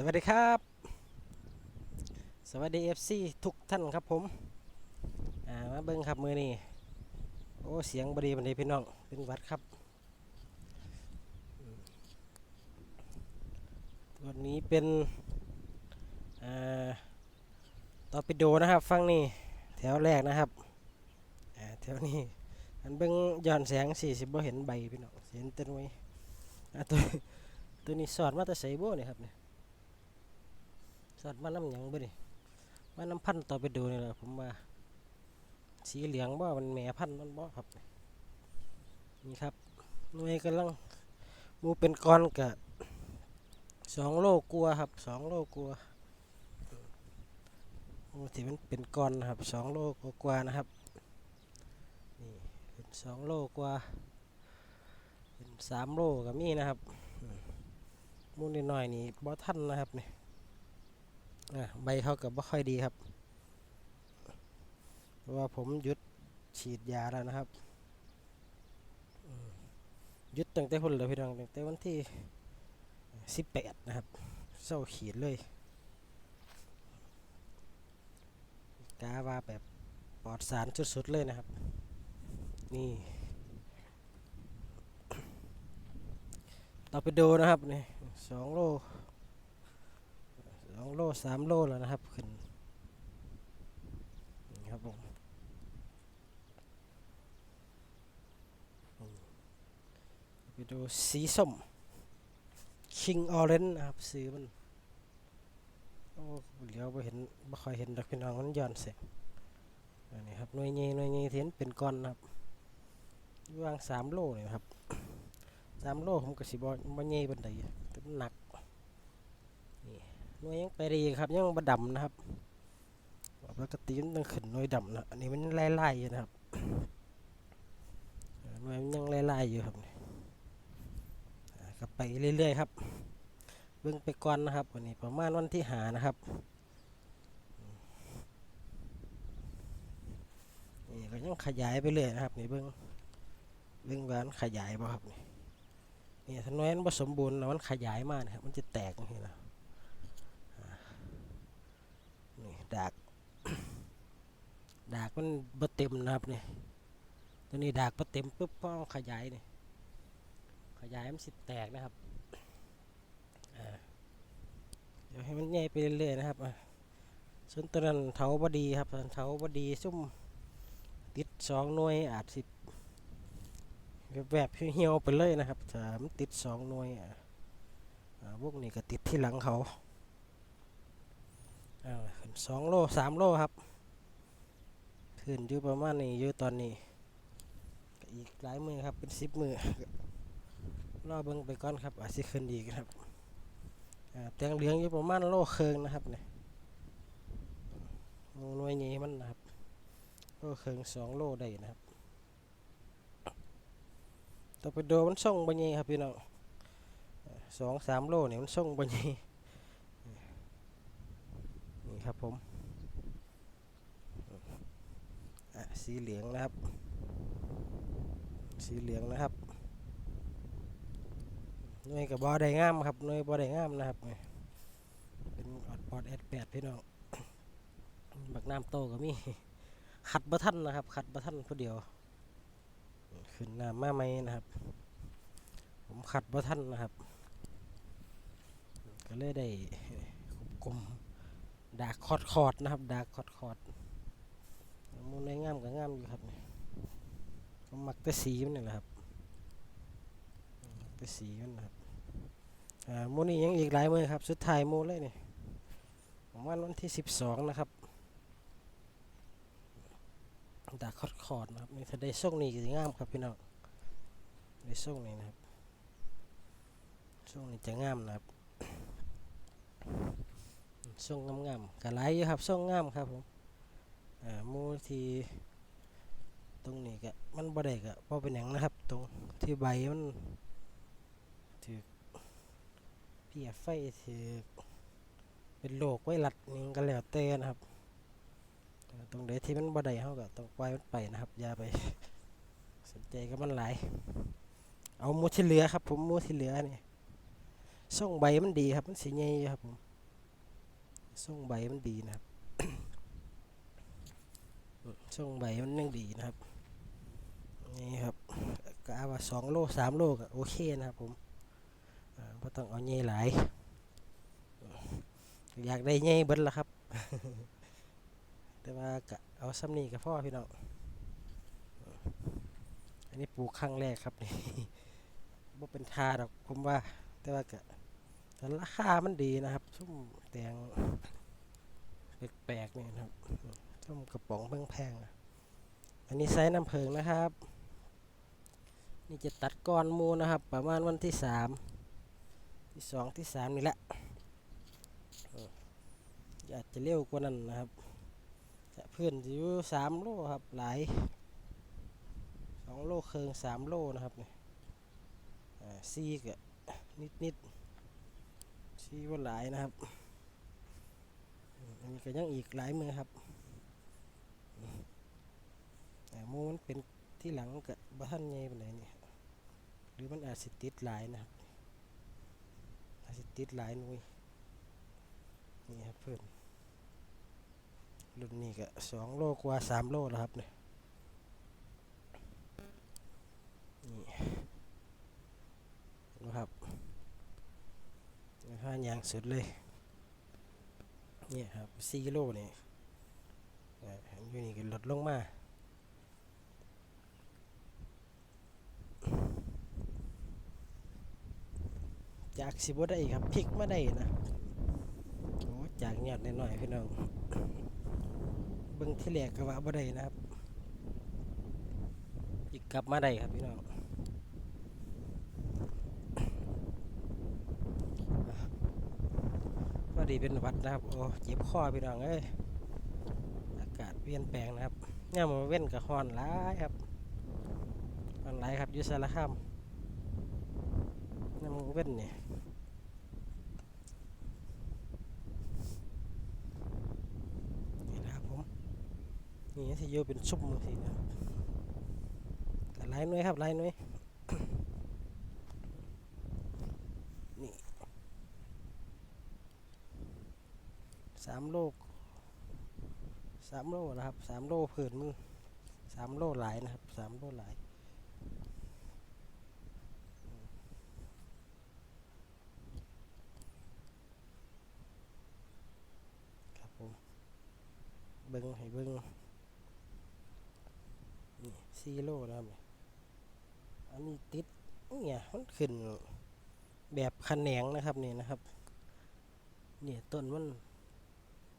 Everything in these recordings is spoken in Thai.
สวัสดีครับ สวัสดี FC ทุกท่านครับผมอ่ามาเบิ้งครับมือนี่โอ้เสียงบดีบันไดพี่น้องเป็นวัดครับอืมตัวนี้เป็นอ่าตอปิโดนะครับฟังนี่แถวแรกนะครับอ่าแถวนี้อันเบิ้งย้อนแสงสี่สิบบ่เห็นใบพี่น้องเห็นเต้นไว้อ่าตัวตัวนี้สอดมาแต่ใส่โบ้เนี่ยครับเนี่ย สัตว์มาน้ำหยังบ่นี่มาน้ำพันต่อไปดูนี่แหละผมว่าสีเหลืองบ่มันแหม่พันมันบ่ครับ นี่ครับหน่วยกำลังมูเป็นก้อนกะสองโลกลัวครับสองโลกลัวาหมูที่มันเป็นก้อนะครับสองโลกว่านะครับนี่เป็นสองโลกว่าเป็นสามโลก็มีนะครับมูนิดหน่อยนี่บ่ทันนะครับนี่ ใบเขากับบ่ค่อยดีครับ เพราะว่าผมหยุดฉีดยาแล้วนะครับหยุดตั้งแต่พุ่นเลยพี่น้องตั้งแต่วันที่สิบแปดนะครับเศร้าขีดเลยกาว่าแบบปลอดสารสุดๆเลยนะครับ นี่ต่อไปดูนะครับนี่สองโล องโลสามโลแล้วนะครับขึ้นนะครับผมไปดูสีส้ม King Orange นะครับสีมันโอ้เหลียวไปเห็นไม่ค่อยเห็นดอกพี่น้องมันย้อนแสงอันนี้ครับหน่วยเงยหน่วยเงยที่เห็นเป็นก้อนนะครับอยู่วางสามโลนี่นะครับสามโลผมก็สิบบ่เงยบันไดแต่มันหนัก น่วยยังไปดีครับยังบดำนะครับปกติมันต้องขึ้นน่วยดำนะอันนี้มันไล่ๆอยู่นะครับเออยมันยังไล่ๆอยู่ครับนี่อ่าก็ไปเรื่อยๆครับเบิ่งไปก่อนนะครับวันนี้ประมาณวันที่หานะครับนี่ก็ยังขยายไปเรื่อยนะครับนี่เบิ่งเบิ่งว่ามันขยายบ่ครับนี่นี่ถ้าน่วยมันบ่สมบูรณ์แล้วมันขยายมากนะครับมันจะแตกอย่างนี้นะ นี่ ดากดากมันบ่เต็มนะครับนี่ตัวนี้ดากบ่เต็มปุ๊บพอเอขยายนี่ขยายมันสิแตกนะครับเดี๋ยวให้มันใหญ่ไปเรื่อยๆนะครับส่วนตัวนั้นเถาบดีครับเถาบดีซุ่มติดสองหน่วยอาจสิแบบเหี่ยวไปเลยนะครับถ้ามันติดสองหน่วยอะพวกนี้ก็ติดที่หลังเขา สองโลสามโลครับขึ้นอยู่ประมาณนี้อยู่ตอนนี้อีกหลายมือครับเป็นสิบมือรอเบิ่งไปก่อนครับอาจจะขึ้นอีกครับแตงเหลืองอยู่ประมาณโลเคิงนะครับเนี่ยหน่วยนี้มันนะครับโลเคิงสองโลได้นะครับต่อไปโดมันส่งบะญีครับพี่น้องสองสามโลเนี่ยมันส่งบะญีนี่ ครับผมสีเหลืองนะครับ สีเหลืองนะครับหน่วยกับบอได้งามครับหน่วยบอได้งามนะครับ เป็นออดปอดแอดแปดพี่น้องบักน้ำโตก็มีขัดบะทันนะครับ ขัดบะทันผู้เดียว ขึ้นน้ำมาไหมนะครับ ผมขัดบะทันนะครับ ก็เลยได้กลม ดาคอดคอดนะครับ ดาคอดคอดมูลในงามกับงามอยู่ครับผมมักแต่สีมันนี่แหละครับมักแต่สีมันนะครับอ่ามูนี่ยังอีกหลายมือครับ สุดท้ายมูเลยนี่ผมว่าวันที่สิบสองนะครับดาคอดคอดนะครับนี่ถ้าได้ส่งนี่จะงามครับพี่น้องได้ส่งนี่นะครับส่งนี่จะงามนะครับ ส่งงามๆกะไรอยู่ครับส่งงามครับผมอ่ามูที่ตรงนี้ก็มันบ่ได้ก็บ่เป็นหยังนะครับ ตรงที่ใบมันถือเพียไฟถือเป็นโรคไวรัสนี่ก็แล้วแต่นะครับตรงใดที่มันบ่ได้เฮาก็ต้องปล่อยมันไปนะครับอย่าไปสนใจกับมันหลายเอามูที่เหลือครับผมมูที่เหลือนี่ส่งใบมันดีครับมันสีใหญ่อยู่ครับผม ส่งใบมันดีนะครับส่งใบมันยังดีนะครับ นี่ครับกะว่าสองโลสามโลก็โอเคนะครับผมอ่าบ่ต้องเอาใหญ่หลาย อยากได้ใหญ่เบิดละครับ แต่ว่ากะเอาซ้ำนี่กับพ่อพี่น้อง อันนี้ปลูกครั้งแรกครับนี่บ่เป็นทาดอกผมว่า แต่ว่ากะ แต่ราคามันดีนะครับซุ่มแตงแปลกๆนี่นะครับซุ่มกระป๋องแพงๆนะอันนี้ไซส์น้ำเพิงนะครับ นี่จะตัดก้อนมูนะครับ ประมาณวันที่สามที่สองที่สามนี่แหละอาจจะเร็วกว่านั้นนะครับจะเพื่อนอยู่สามโลครับหลายสองโลเคิงสามโลนะครับนี่อ่าซีกะนิดนิด ๆซีว่าหลายนะครับ อันนี้ก็ยังอีกหลายมือครับแต่มูมันเป็นที่หลังกับบ้านใหญ่ปานใดนี่หรือมันอาจสิติดหลายนะครับอาจสิติดหลายนุ้ยนี่ครับเพื่อนรุ่นนี้ก็สองโลกว่าสามโลแล้วครับเนี่ยนี่นะครับ ห้ายางสุดเลยเนี่ยครับสี่โลนี่อ่าอยู่นี่ก็ลดลงมาจากสิบได้ครับพลิกมาได้นะโอ้จากยอดน้อยๆพี่น้องเบิ่งที่แรกก็ว่าบ่ได้นะครับอีกกลับมาได้ครับพี่น้องพอ ดีเป็นวัดนะครับ โอ้เจ็บคอพี่น้องเอ้ย อากาศเปลี่ยนแปลงนะครับย่ามาเว้นกับฮอนหลายครับฮอนหลายครับอยู่สารคามย่ามาเว้นเนี่ยนี่นะครับผม นี่สิโยเป็นซุ่มมือสินะแต่ลายหน้อยครับลายหน้อย นี่สามโลกสามโลนะครับสามโลผืนมือสามโลหลายนะครับสามโลหลายครับผมเบิ้งให้เบิ้งนี่ซีโร่นะครับอันนี้ติดเนี่ยมันขึ้นแบบขแขนงนะครับนี่นะครับ เนี่ยต้นมัน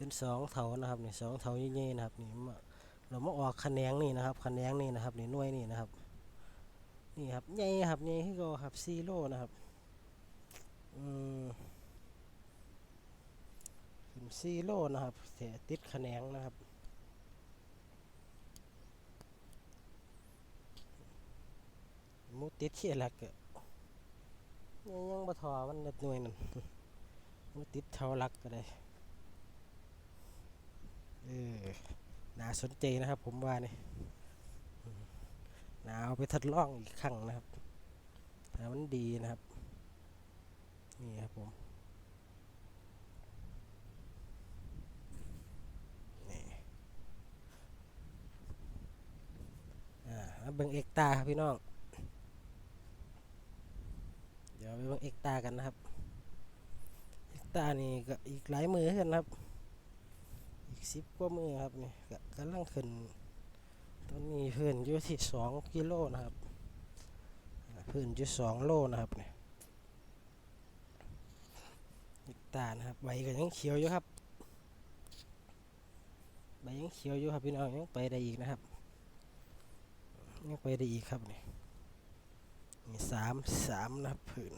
เป็นสองเถานะครับนี่สองเถาใหญ่ๆนะครับนี่มาเรามาออกขะแขนงนี่นะครับขะแขนงนี่นะครับนี่หน่วยนี่นะครับนี่ครับใหญ่ครับใหญ่ที่ก็ครับซีโร่นะครับอืมขึ้นซีโร่นะครับแต่ติดขะแขนงนะครับมูติดเขี้ยหลักอะยังยังบ่ทอมันเด็ดหน่วยนั่นมูติดเท่าหลักก็ได้ ออน่าสนใจนะครับ ผมว่านี่อืมน่าเอาไปทดลองอีกครั้งนะครับถ้ามันดีนะครับ นี่ครับผมนี่อ่าเบิ่งเอกตาครับพี่น้อง เดี๋ยวไปเบิ่งเอกตากันนะครับ เอกตานี่ก็อีกหลายมือกันนะครับ สิบกว่ามือครับนี่ก็กำลังขึ้นตอนนี้เพื่อนอยู่ที่สองกิโลนะครับเพื่อนอยู่สองโลนะครับเนี่ยเอกตานะครับใบก็ยังเขียวอยู่ครับใบยังเขียวอยู่ครับพี่น้องยังไปได้อีกนะครับยังไปได้อีกครับนี่นี่สามสามนะครับผืน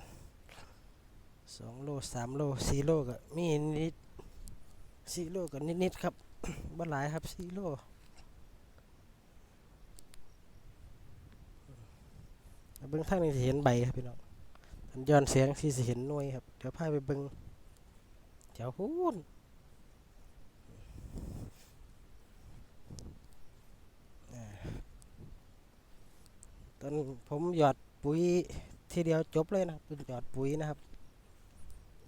สองโลสามโลสี่โลก็มีนิด สี่โลก็นิดนิดๆครับบ่หลายครับสี่โลแล้วเบิ้งทางนี้สิเห็นใบครับพี่น้องอันย้อนเสียงที่สิเห็นหน่วยครับ เดี๋ยวพาไปเบิ้งแถวพูนตอนผมหยอดปุ๋ยทีเดียวจบเลยนะเป็นหยอดปุ๋ยนะครับ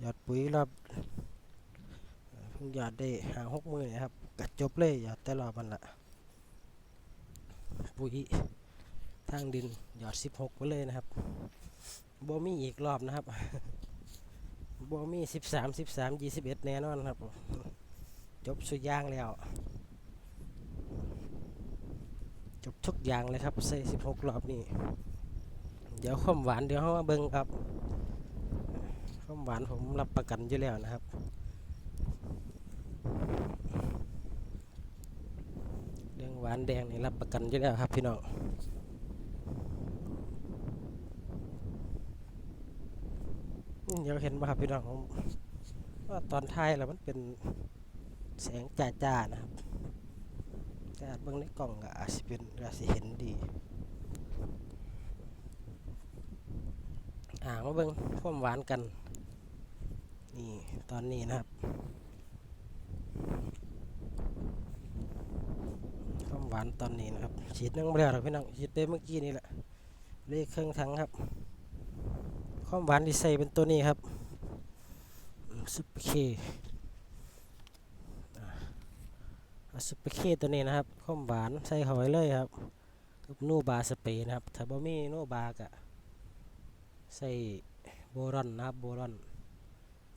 หยอดปุ๋ยรอบเอ่อเพิ่ง หยอดได้หางหกมือนะครับกัดจบเลยหยอดแต่รอบมันละปุ๋ยทางดินหยอดสิบหกไปเลยนะครับบ่มีอีกรอบนะครับบ่มีสิบสามสิบสามยี่สิบเอ็ดแน่นอนครับ จบสุดอยางแล้ว จบทุกอย่างเลยครับใส่สิบหกรอบนี่เดี๋ยวความหวานเดี๋ยวเขามาเบิ่งครับ ความหวานผมรับประกันอยู่แล้วนะครับ เรื่องหวานแดงนี่รับประกันอยู่แล้วครับพี่น้องเดี๋ยวเห็นป่ะครับพี่น้องว่าตอนท้ายแล้วมันเป็นแสงจ้าๆนะครับแต่อาจเบิ่งในกล่องก็อาจสิเป็นอาจสิเห็นดี อ่ามาเบิ่งความหวานกัน นี่ตอนนี้นะครับ ควาหวานตอนนี้นะครับฉีดนึ่งไม่ได้หรอกพี่น้องฉีดไปเมื่อกี้นี่แหละเลขเครื่องทั้งครับความหวานที่ใส่เป็นตัวนี้ครับซุปเปอร์เคซุปเปอร์เคตัวนี้นะครับความหวานใส่เข้าไปเลยครับกับนูบาสเปนะครับถ้าบ่มีนูบากะใส่โบรอนนะครับโบรอน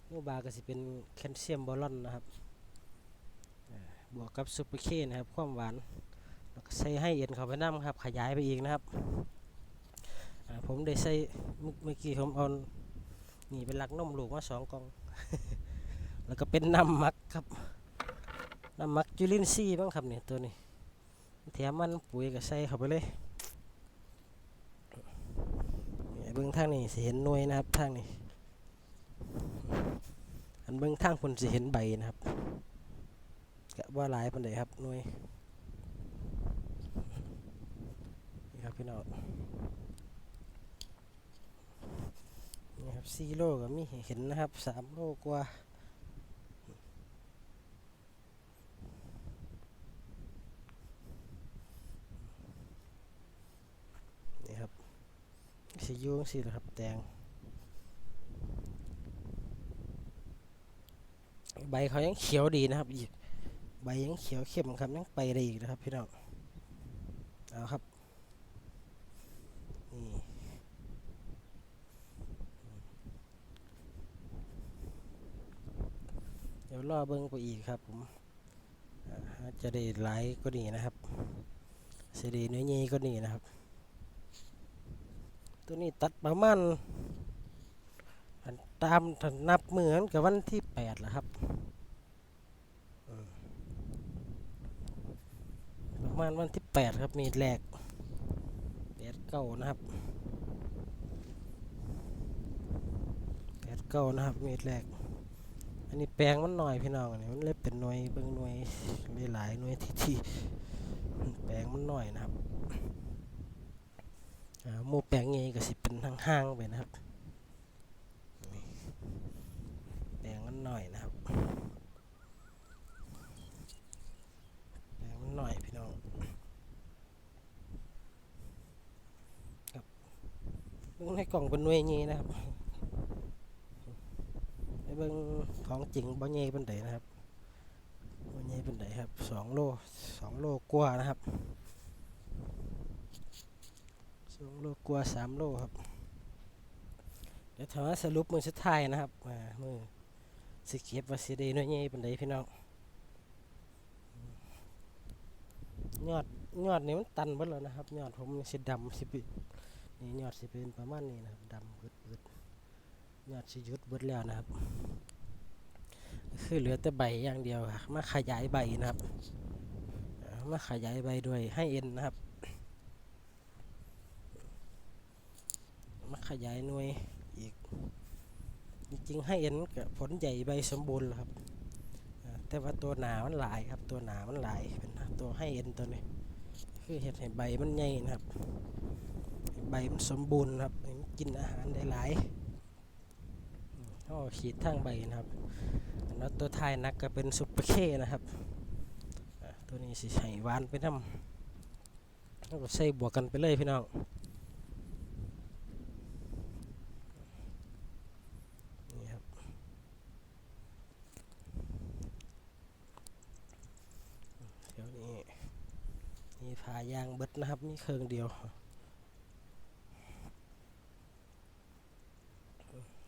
นูบาก็สิเป็นแคลเซียมโบรอนนะครับบวกกับซุปเปอร์เคนะครับความหวาน ใส่ให้เอ็นเข้าไปน้ำครับ ขยายไปอีกนะครับ ผมได้ใส่เมื่อกี้ผมเอานี่เป็นหลักนมลูกมาสองกอง แล้วก็เป็นน้ำมักครับ น้ำมักจุลินทรีย์บ้างครับเนี่ยตัวนี้แถมมันปุ๋ยก็ใส่เข้าไปเลยเบื้องทางนี้สิเห็นหน่วยนะครับทางนี้อันเบื้องทางคนสิเห็นใบนะครับกะว่าหลายปันใดครับหน่วย นี่ครับ พี่น้องนี่ครับสี่โลก็มีเห็นนะครับสามโลกว่านี่ครับสียูงสีครับแดงใบเขายังเขียวดีนะครับอีกใบยังเขียวเข้มครับยังไปได้อีกนะครับพี่น้องเอาครับ ดี๋ยวรอเบิ้งไปอีกครับผมจะได้หลายก็นี่นะครับเสดีเนื้อเงี้ก็นี่นะครับ ตัวนี้ตัดประมาณตามนับเหมือนกับวันที่แปดและครับประมาณวันที่แปดครับมีแรกแปดเก้านะครับแปดเก้านะครับมตรแรก อันนี้แปลงมันหน่อยพี่น้องอันนี้มันเลยเป็นหน่วยเบิ่งหน่วยหลายๆหน่วยที่ที่แปลงมันหน่อยนะครับหมู่แปลงใหญ่ก็สิเป็นห่างๆไปนะครับแปลงมันหน่อยนะครับแปลงมันหน่อยพี่น้องครับเบิ่งในกล่องเป็นหน่วยใหญ่นะครับ เบิ่งของจริงบ่ใหญ่ปานใดนะครับบ่ใหญ่ปานใดครับสองโลสองโลกว่านะครับสองโลกว่าสามโลครับเดี๋ยวถามสรุปมือสุดท้ายนะครับอ่ามือสเก็บว่าสิได้น้อยใหญ่ปานใดพี่น้องยอดยอดนี่มันตันเบิดแล้วนะครับยอดผมนี่สิดำสิเป็นนี่ยอดสิเป็นประมาณนี้นะครับดำเบิด ยอดสิยุดเบิดแล้วนะครับ คือเหลือแต่ใบอย่างเดียวค่ะมาขยายใบนะครับมาขยายใบด้วยให้เอ็นนะครับ มาขยายหน่วยอีกจริงๆให้เอ็นกับผลใหญ่ใบสมบูรณ์ครับ แต่ว่าตัวหนามันหลายครับ ตัวหนามันหลายเป็นตัวให้เอ็นตัวนี้ คือเห็ดให้ใบมันใหญ่นะครับ ใบมันสมบูรณ์ครับ กินอาหารได้หลาย โอ้ขีดทางใบนะครับแล้วตัวท้ายนักก็เป็นซุปเปอร์เคนะครับตัวนี้สิใส่วานไปทำแล้วก็ใส่บวกกันไปเลยพี่น้องนี่ครับเดี๋ยวนี้มีพายางเบิดนะครับนี่เครื่องเดียว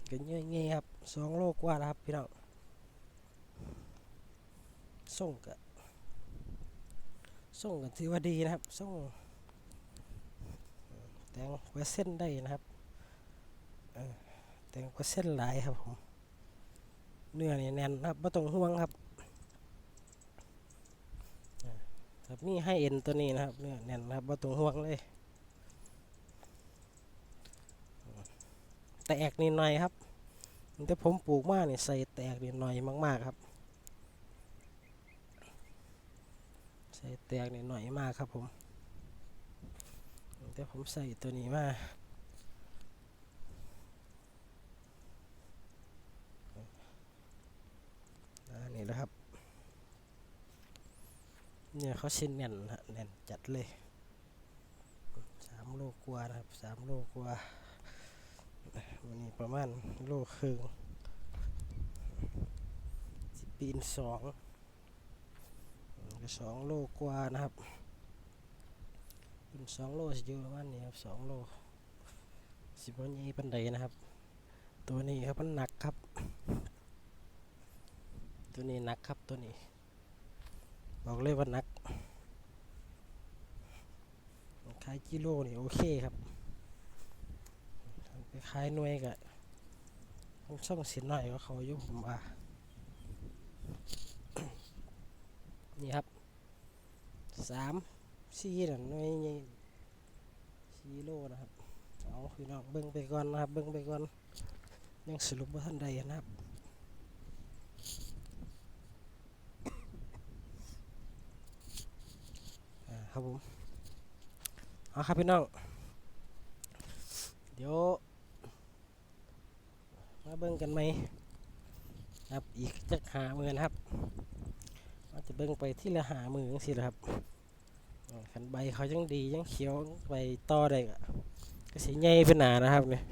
ก็เงี้ยๆครับสองโลกว่าแล้วครับพี่น้องส่งกะส่งกันถือว่าดีนะครับส่งแต่งเปอร์เซ็นได้นะครับแต่งเปอร์เซ็นหลายครับผมเนื้อนี่แน่นะครับไม่ต้องห่วงครับครับนี่ให้เอ็นตัวนี้นะครับเนี่ยแน่นนะครับว่าตรงห่วงเลยแตกนิดหน่อยครับ แต่ผมปลูกมาเนี่ยใส่แตกเนิดหน่อยมาก ๆ ครับ ใส่แตกเนิดหน่อยมากครับผม แต่ผมใส่ตัวนี้มาอ่านี่แหละครับ เนี่ยเขาชิ้นแน่นฮะแน่นจัดเลยสามโลกว่านะครับสามโลกว่า วันนี้ประมาณโลครึ่งสิปีนสองก็สองโลกว่านะครับเป็นสองโลสิอยู่ประมาณนี้ครับสองโลสิบวันนี้ปันไดนะครับ ตัวนี้ครับมันหนักครับ ตัวนี้หนักครับตัวนี้ บอกเลยว่าหนักขายกิโลนี่โอเคครับ ไปขายหน่วยกะต้องช่องเสียหน่อยก็เขาอยู่ผมว่านี่ครับสามสี่น่ะหน่วยใหญ่สี่โลนะครับเอาพี่น้องเบิ้งไปก่อนนะครับเบิ้งไปก่อนยังสรุปว่าท่านใดนะครับอ่าครับผมเอาครับพี่น้องเดี๋ยว มาเบิ่งกันไหมครับอีกจักหามือนะครับเราจะเบิ่งไปที่ละหามือจังสิครับขันใบเขายังดียังเขียวไปต่อได้ก็กสีใหญ่เป็นหนานะครับเนี่ย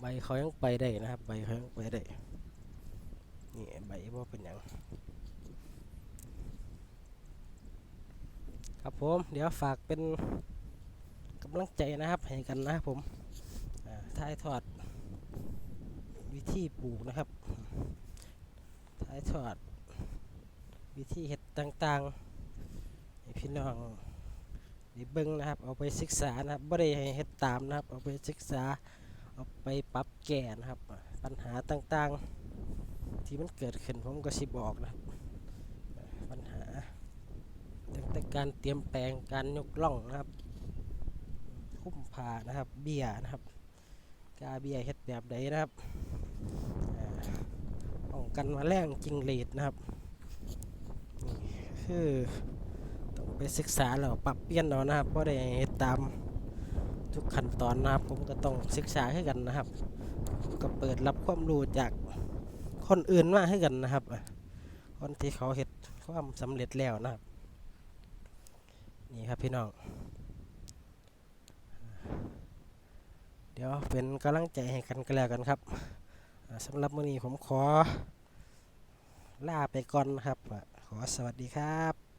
ใบเขายังไปได้นะครับ ใบเขายังไปได้นี่ใบบ่เป็นหยังครับผม เดี๋ยวฝากเป็น กำลังใจนะครับให้กันนะครับผมอ่าถ่ายทอดวิธีปลูกนะครับถ่ายทอดวิธีเห็ดต่างๆให้พี่น้องได้เบิ่งนะครับ เอาไปศึกษานะครับบ่ได้ให้เฮ็ดตามนะครับ เอาไปศึกษาเอาไปปรับแก้นะครับ ปัญหาต่างๆ ที่มันเกิดขึ้นผมก็สิบอกนะครับปัญหาตั้งแต่การเตรียมแปลงการยกล่องนะครับ ผ่านะครับ เบียนะครับกาเบียเฮ็ดแบบใดนะครับอ่าป้องกันมาแรงจริงเลดนะครับคือต้องไปศึกษาแล้วปรับเปลี่ยนเอานะครับเพราะได้เฮ็ดตามทุกขั้นตอนนะครับ ผมก็ต้องศึกษาให้กันนะครับก็เปิดรับความรู้จากคนอื่นมาให้กันนะครับคนที่เขาเฮ็ดความสำเร็จแล้วนะครับ นี่ครับพี่น้อง ดี๋ยวเป็นกำลังใจให้กันกันแล้วกันครับสำหรับมื้อนี้ผมขอลาไปก่อนนะครับ ขอสวัสดีครับ